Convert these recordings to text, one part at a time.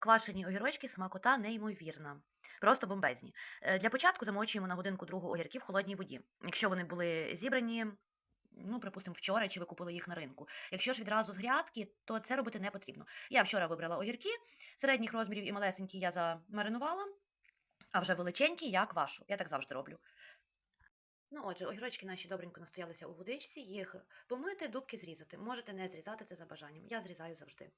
Квашені огірочки смакота неймовірна. Просто бомбезні. Е, Для початку замочуємо на годинку другу огірки в холодній воді. Якщо вони були зібрані, ну, припустимо, вчора, чи ви купили їх на ринку. Якщо ж відразу з грядки, то це робити не потрібно. Я вчора вибрала огірки середніх розмірів і малесенькі я замаринувала, а вже величенькі я квашу. Я так завжди роблю. Ну, отже, огірочки наші добренько настоялися у водичці, їх помити, дубки зрізати. Можете не зрізати це за бажанням. Я зрізаю завжди.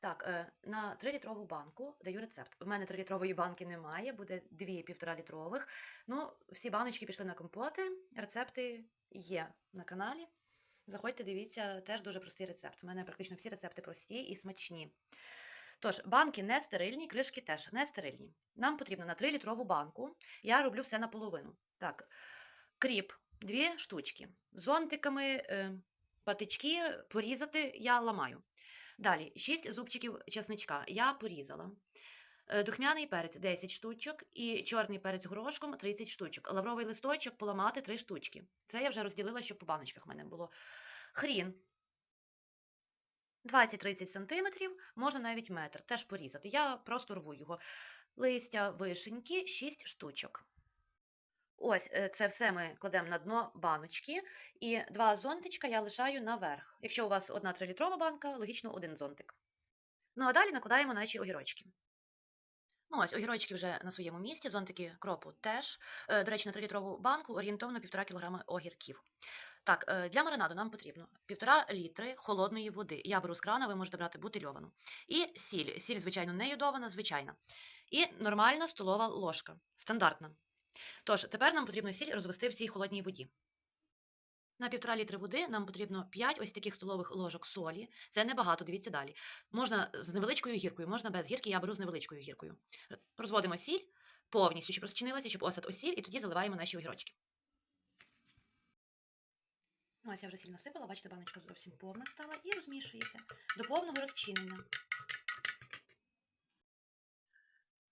Так, е, на 3-літрову банку даю рецепт. В мене 3-літрової банки немає, буде 2 1,5 літрових. Ну, всі баночки пішли на компоти, рецепти є на каналі. Заходьте, дивіться, теж дуже простий рецепт. У мене практично всі рецепти прості і смачні. Тож, банки не стерильні, кришки теж не стерильні. Нам потрібно на 3-літрову банку. Я роблю все наполовину. Так, кріп, дві штучки. Зонтиками, е, патички порізати я ламаю. Далі 6 зубчиків чесничка я порізала. Е, Духмяний перець 10 штучок і чорний перець горошком 30 штучок. Лавровий листочок поламати 3 штучки. Це я вже розділила, щоб по баночках в мене було. Хрін 20-30 см, можна навіть метр, теж порізати. Я просто рву його. Листя вишеньки 6 штучок. Ось е, це все ми кладемо на дно баночки, і два зонтичка я лишаю наверх. Якщо у вас одна 3-літрова банка, логічно один зонтик. Ну а далі накладаємо наші огірочки. Ну, ось огірочки вже на своєму місці, зонтики кропу теж. Е, До речі, на 3-літрову банку орієнтовно 1,5 кг огірків. Так, е, для маринаду нам потрібно 1,5 літри холодної води. Я беру з крана, ви можете брати бутильовану. І сіль. Сіль, звичайно, не йодована, звичайна. І нормальна столова ложка, стандартна. Тож, тепер нам потрібно сіль розвести в цій холодній воді. На півтора літри води нам потрібно 5 ось таких столових ложок солі. Це небагато, дивіться далі. Можна з невеличкою гіркою, можна без гірки, я беру з невеличкою гіркою. Розводимо сіль повністю, щоб розчинилася, щоб осад осів, і тоді заливаємо наші огірочки. Ну, ось я вже сіль насипала, бачите, баночка зовсім повна стала, і розмішуєте до повного розчинення.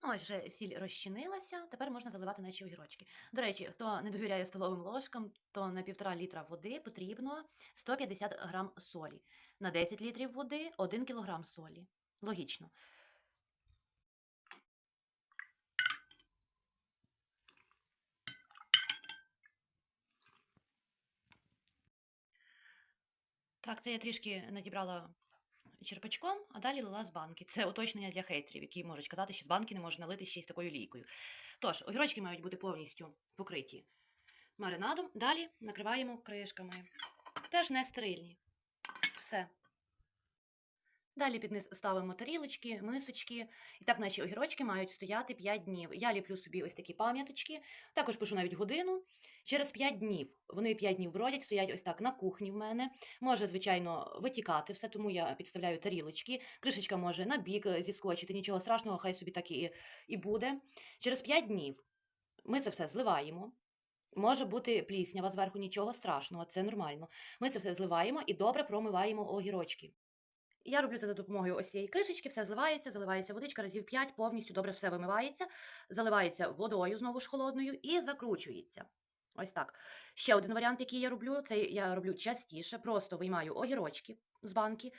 Ось вже сіль розчинилася, тепер можна заливати наші огірочки. До речі, хто не довіряє столовим ложкам, то на півтора літра води потрібно 150 грам солі. На 10 літрів води 1 кілограм солі. Логічно. Так, це я трішки надібрала черпачком, а далі лила з банки. Це уточнення для хейтерів, які можуть казати, що з банки не можна налити ще й з такою лійкою. Тож, огірочки мають бути повністю покриті маринадом. Далі накриваємо кришками. Теж не стерильні. Все. Далі під низ ставимо тарілочки, мисочки. І так наші огірочки мають стояти 5 днів. Я ліплю собі ось такі пам'яточки, також пишу навіть годину. Через 5 днів. Вони 5 днів бродять, стоять ось так на кухні в мене. Може, звичайно, витікати все, тому я підставляю тарілочки. Кришечка може на бік е, зіскочити, нічого страшного, хай собі так і, і буде. Через 5 днів ми це все зливаємо. Може бути пліснява зверху, нічого страшного, це нормально. Ми це все зливаємо і добре промиваємо огірочки. Я роблю це за допомогою ось цієї кришечки, все зливається, заливається водичка разів 5, повністю добре все вимивається, заливається водою знову ж холодною і закручується. Ось так. Ще один варіант, який я роблю, це я роблю частіше. Просто виймаю огірочки з банки,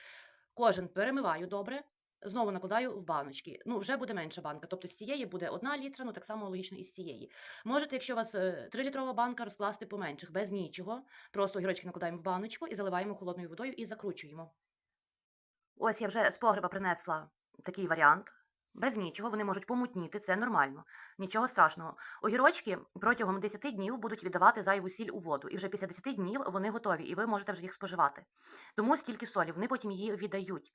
кожен перемиваю добре, знову накладаю в баночки. Ну, вже буде менша банка. Тобто з цієї буде одна літра, ну так само логічно і з цієї. Можете, якщо у вас 3-літрова банка, розкласти поменших, без нічого. Просто огірочки накладаємо в баночку і заливаємо холодною водою і закручуємо. Ось я вже з погреба принесла такий варіант. Без нічого, вони можуть помутніти, це нормально. Нічого страшного. Огірочки протягом 10 днів будуть віддавати зайву сіль у воду, і вже після 10 днів вони готові, і ви можете вже їх споживати. Тому стільки солі, вони потім її віддають.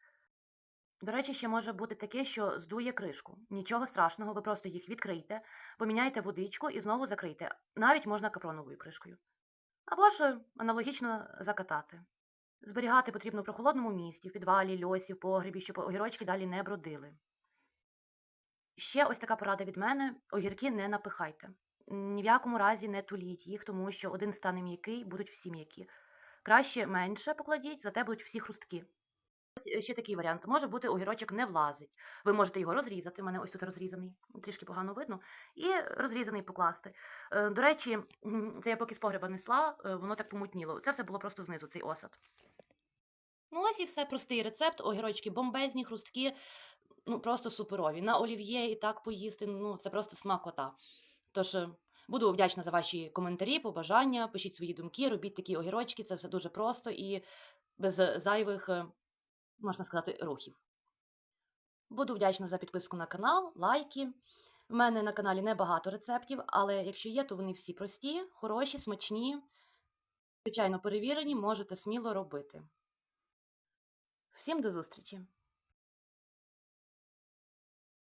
До речі, ще може бути таке, що здує кришку. Нічого страшного, ви просто їх відкрийте, поміняйте водичку і знову закрийте. Навіть можна капроновою кришкою. Або ж аналогічно закатати. Зберігати потрібно в прохолодному місці, в підвалі, льосі, в погребі, щоб огірочки далі не бродили. Ще ось така порада від мене: огірки не напихайте. Ні в якому разі не туліть їх, тому що один стане м'який, будуть всі м'які. Краще менше покладіть, зате будуть всі хрусткі. Ось ще такий варіант. Може бути, огірочок не влазить. Ви можете його розрізати. У мене ось тут розрізаний, трішки погано видно, і розрізаний покласти. Е, До речі, це я поки з погреба несла, е, воно так помутніло. Це все було просто знизу, цей осад. Ну, ось і все простий рецепт. Огірочки бомбезні, хрусткі. Ну, просто суперові. На олів'є і так поїсти, ну, це просто смакота. Тож е, буду вдячна за ваші коментарі, побажання, пишіть свої думки, робіть такі огірочки, це все дуже просто і без зайвих, е, можна сказати, рухів. Буду вдячна за підписку на канал, лайки. У мене на каналі небагато рецептів, але якщо є, то вони всі прості, хороші, смачні, звичайно перевірені, можете сміло робити. Всім до зустрічі!